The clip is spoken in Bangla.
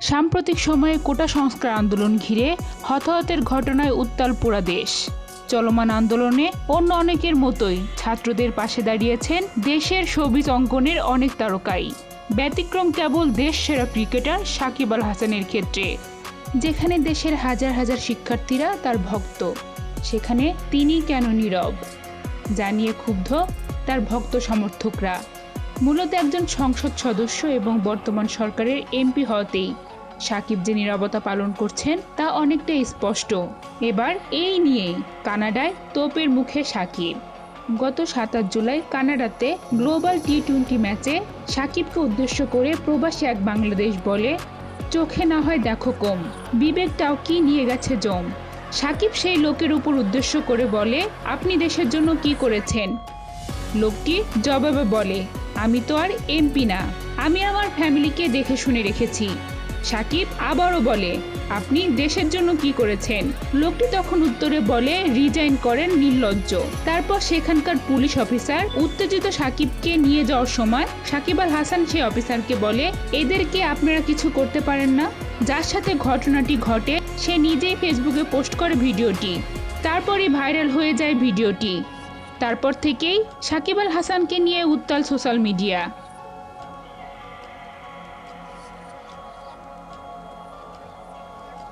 সাম্প্রতিক সময়ে কোটা সংস্কার আন্দোলন ঘিরে হতাহতের ঘটনায় উত্তাল পুরা দেশ। চলমান আন্দোলনে অন্য অনেকের মতোই ছাত্রদের পাশে দাঁড়িয়েছেন দেশের ছবিজ অঙ্কনের অনেক তারকাই। ব্যতিক্রম কেবল দেশ সেরা ক্রিকেটার সাকিব আল হাসানের ক্ষেত্রে। যেখানে দেশের হাজার হাজার শিক্ষার্থীরা তার ভক্ত। সেখানে তিনি কেন নীরব? জানিয়ে ক্ষুব্ধ তার ভক্ত সমর্থকরা। মূলত একজন সংসদ সদস্য এবং বর্তমান সরকারের এমপি হতেই সাকিব যে নিরবতা পালন করছেন তা অনেকটাই স্পষ্ট। এবার এই নিয়েই কানাডায় তোপের মুখে সাকিব। গত সাতাশ জুলাই কানাডাতে গ্লোবাল টি টোয়েন্টি ম্যাচে সাকিবকে উদ্দেশ্য করে প্রবাসী এক বাংলাদেশ বলে চোখে না হয় দেখো কম। বিবেকটাও কি নিয়ে গেছে জম। সাকিব সেই লোকের উপর উদ্দেশ্য করে বলে, আপনি দেশের জন্য কি করেছেন? লোকটি জবাবে বলে, আমি তো আর এমপি না। আমি আমার ফ্যামিলিকে দেখে শুনে রেখেছি। সাকিব আবারও বলে, আপনি দেশের জন্য কি করেছেন? লোকটি তখন উত্তরে বলে, রিজাইন করেন নির্লজ্জ। তারপর সেখানকার পুলিশ অফিসার উত্তেজিত সাকিবকে নিয়ে যাওয়ার সময় সাকিব আল হাসান সেই অফিসারকে বলে, এদেরকে আপনারা কিছু করতে পারেন না। যার সাথে ঘটনাটি ঘটে, সে নিজেই ফেসবুকে পোস্ট করে ভিডিওটি। তারপরই ভাইরাল হয়ে যায় ভিডিওটি। তারপর থেকেই সাকিব আল হাসানকে নিয়ে উত্তাল সোশ্যাল মিডিয়া।